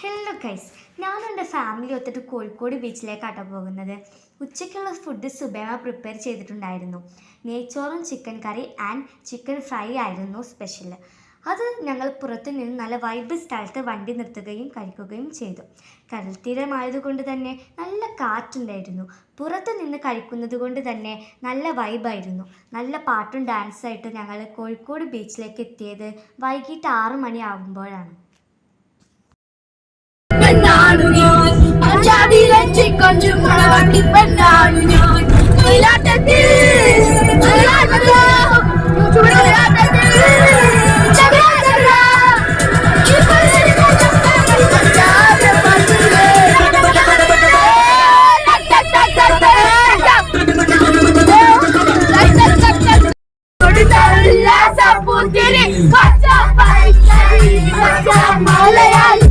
Hello guys ഞാനും എന്റെ family ഒത്തിട്ട് Kozhikode ബീച്ചിലേക്കാട്ടോ പോകുന്നത്. ഉച്ചയ്ക്കുള്ള ഫുഡ് സുബേമ പ്രിപ്പയർ ചെയ്തിട്ടുണ്ടായിരുന്നു. നെയ്ച്ചോറും chicken curry and chicken fry ആയിരുന്നു സ്പെഷ്യൽ അത് ഞങ്ങൾ പുറത്തു നിന്ന് നല്ല വൈബ് സ്ഥലത്ത് വണ്ടി നിർത്തുകയും കഴിക്കുകയും ചെയ്തു. കടൽ തീരമായതുകൊണ്ട് തന്നെ നല്ല കാറ്റുണ്ടായിരുന്നു. പുറത്തു നിന്ന് കഴിക്കുന്നത് കൊണ്ട് തന്നെ നല്ല വൈബായിരുന്നു നല്ല പാട്ടും ഡാൻസായിട്ട് ഞങ്ങൾ കോഴിക്കോട് ബീച്ചിലേക്ക് എത്തിയത് വൈകിട്ട് ആറ് മണിയാകുമ്പോഴാണ് கொஞ்சம் வண்டிப்பன் நானும் Mala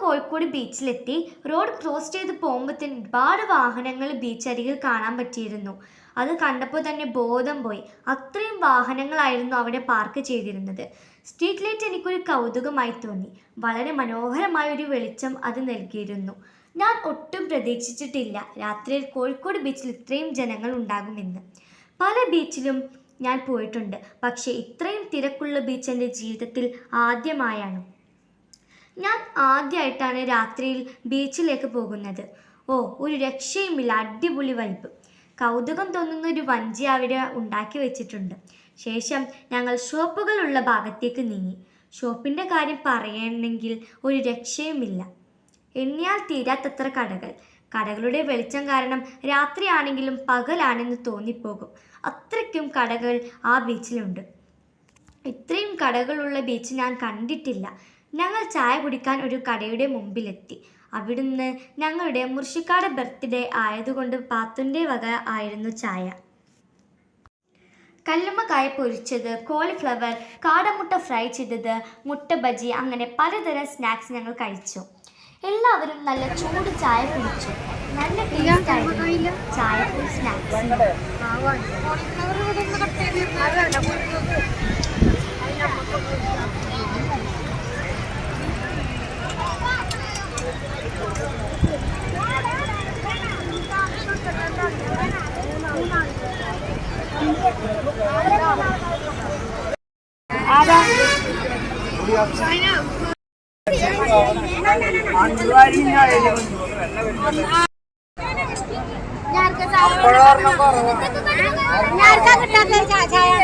കോഴിക്കോട് ബീച്ചിലെത്തി. റോഡ് ക്രോസ് ചെയ്ത് പോകുമ്പോഴത്തേന് ഒരുപാട് വാഹനങ്ങൾ ബീച്ചരികിൽ കാണാൻ പറ്റിയിരുന്നു. അത് കണ്ടപ്പോൾ തന്നെ ബോധം പോയി. അത്രയും വാഹനങ്ങളായിരുന്നു അവിടെ പാർക്ക് ചെയ്തിരുന്നത്. സ്ട്രീറ്റ് ലൈറ്റ് എനിക്കൊരു കൗതുകമായി തോന്നി. വളരെ മനോഹരമായ ഒരു വെളിച്ചം അത് നൽകിയിരുന്നു. ഞാൻ ഒട്ടും പ്രതീക്ഷിച്ചിട്ടില്ല രാത്രിയിൽ കോഴിക്കോട് ബീച്ചിൽ ഇത്രയും ജനങ്ങൾ ഉണ്ടാകുമെന്ന്. പല ബീച്ചിലും ഞാൻ പോയിട്ടുണ്ട്. പക്ഷേ ഇത്രയും തിരക്കുള്ള ബീച്ച് എന്റെ ജീവിതത്തിൽ ആദ്യമായാണ്. ഞാൻ ആദ്യമായിട്ടാണ് രാത്രിയിൽ ബീച്ചിലേക്ക് പോകുന്നത്. ഓ ഒരു രക്ഷയുമില്ല. അടിപൊളി വൈബ് കൗതുകം തോന്നുന്ന ഒരു വഞ്ചി അവിടെ ഉണ്ടാക്കി വെച്ചിട്ടുണ്ട്. ശേഷം ഞങ്ങൾ ഷോപ്പുകളുള്ള ഭാഗത്തേക്ക് നീങ്ങി. ഷോപ്പിന്റെ കാര്യം പറയണമെങ്കിൽ ഒരു രക്ഷയുമില്ല. എണ്ണിയാൽ തീരാത്തത്ര കടകൾ. കടകളുടെ വെളിച്ചം കാരണം രാത്രിയാണെങ്കിലും പകലാണെന്ന് തോന്നിപ്പോകും. അത്രയ്ക്കും കടകൾ ആ ബീച്ചിലുണ്ട്. ഇത്രയും കടകളുള്ള ബീച്ച് ഞാൻ കണ്ടിട്ടില്ല. ഞങ്ങൾ ചായ കുടിക്കാൻ ഒരു കടയുടെ മുമ്പിലെത്തി. അവിടുന്ന് ഞങ്ങളുടെ മുർഷിക്കാട് ബർത്ത്ഡേ ആയതുകൊണ്ട് പാത്തുന്റെ വക ആയിരുന്നു ചായ. കല്ലുമ്മക്കായ പൊരിച്ചത് കോളിഫ്ലവർ കാടമുട്ട ഫ്രൈ ചെയ്തത് മുട്ട ബജി അങ്ങനെ പലതരം സ്നാക്സ് ഞങ്ങൾ കഴിച്ചു. എല്ലാവരും നല്ല ചൂട് ചായ കുടിച്ചു. നല്ല ടേസ്റ്റ് ആയിരുന്നു ചായക്കും സ്നാക്സിനും ഞാർക്കാ ചായ ചായ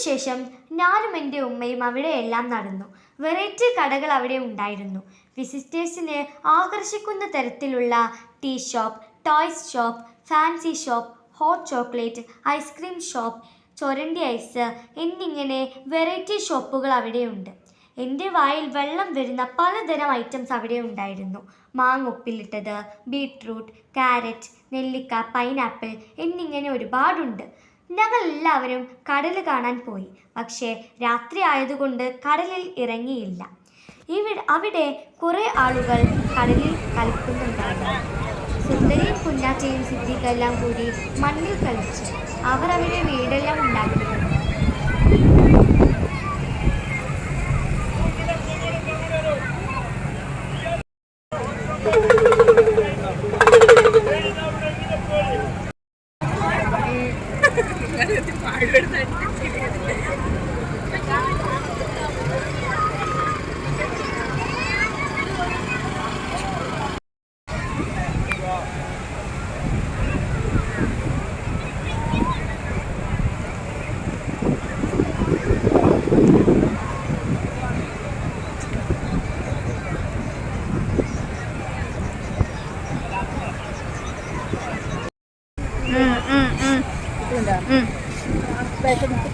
അതിനുശേഷം ഞാനും എന്റെ ഉമ്മയും അവിടെയെല്ലാം നടന്നു. വെറൈറ്റി കടകൾ അവിടെ ഉണ്ടായിരുന്നു. വിസിറ്റേഴ്സിനെ ആകർഷിക്കുന്ന തരത്തിലുള്ള tea shop toys shop fancy shop hot chocolate ice cream shop ചൊരണ്ടി ice എന്നിങ്ങനെ വെറൈറ്റി ഷോപ്പുകൾ അവിടെയുണ്ട് എന്റെ വായിൽ വെള്ളം വരുന്ന പലതരം ഐറ്റംസ് അവിടെ ഉണ്ടായിരുന്നു. മാങ്ങ ഉപ്പിലിട്ടത് ബീട്രൂട്ട് കാരറ്റ് നെല്ലിക്ക പൈനാപ്പിൾ എന്നിങ്ങനെ ഒരുപാടുണ്ട്. ഞങ്ങൾ എല്ലാവരും കടൽ കാണാൻ പോയി. പക്ഷേ രാത്രി ആയതുകൊണ്ട് കടലിൽ ഇറങ്ങിയില്ല. ഇവിടെ അവിടെ കുറേ ആളുകൾ കടലിൽ കളിക്കുന്നുണ്ടായിരുന്നു. സുന്ദരിയും കുഞ്ഞാറ്റയും സിദ്ധിക്കെല്ലാം കൂടി മണ്ണിൽ കളിച്ചു. അവർ അവരെ വീടെല്ലാം ഉണ്ടാക്കിയിരുന്നു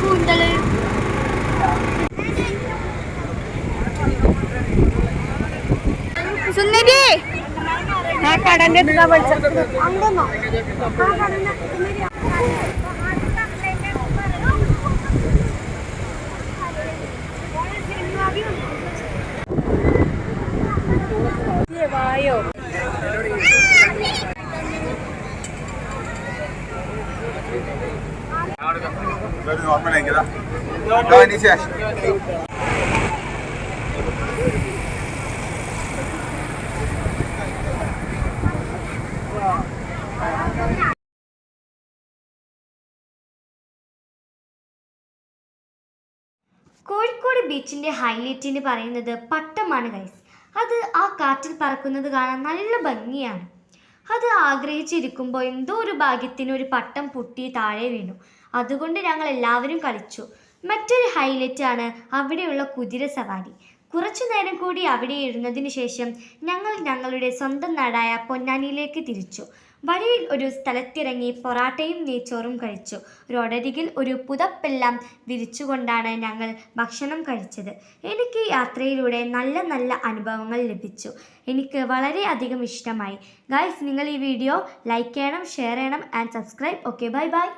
കൂന്തൽ സുന്ദരി. ആ കടന്റെ എടുക്കാൻ പഠിച്ചത് വായോ? കോഴിക്കോട് ബീച്ചിന്റെ ഹൈലൈറ്റ് എന്ന് പറയുന്നത് പട്ടമാണ് ഗൈസ് അത് ആ കാറ്റിൽ പറക്കുന്നത് കാണാൻ നല്ല ഭംഗിയാണ്. അത് ആഗ്രഹിച്ചിരിക്കുമ്പോൾ എന്തോ ഒരു ഭാഗ്യത്തിന് ഒരു പട്ടം പൊട്ടി താഴെ വീണു. അതുകൊണ്ട് ഞങ്ങൾ എല്ലാവരും കളിച്ചു. മറ്റൊരു ഹൈലൈറ്റ് ആണ് അവിടെയുള്ള കുതിര സവാരി. കുറച്ചു നേരം കൂടി അവിടെ ഇരുന്നതിന് ശേഷം ഞങ്ങൾ ഞങ്ങളുടെ സ്വന്തം നാടായ പൊന്നാനിയിലേക്ക് തിരിച്ചു. വഴിയിൽ ഒരു സ്ഥലത്തിറങ്ങി പൊറാട്ടയും നെയ്ച്ചോറും കഴിച്ചു. റോഡരികിൽ ഒരു പുതപ്പെല്ലാം വിരിച്ചുകൊണ്ടാണ് ഞങ്ങൾ ഭക്ഷണം കഴിച്ചത്. എനിക്ക് യാത്രയിലൂടെ നല്ല നല്ല അനുഭവങ്ങൾ ലഭിച്ചു. എനിക്ക് വളരെയധികം ഇഷ്ടമായി. ഗൈസ് നിങ്ങൾ ഈ വീഡിയോ ലൈക്ക് ചെയ്യണം ഷെയർ ചെയ്യണം and subscribe okay bye bye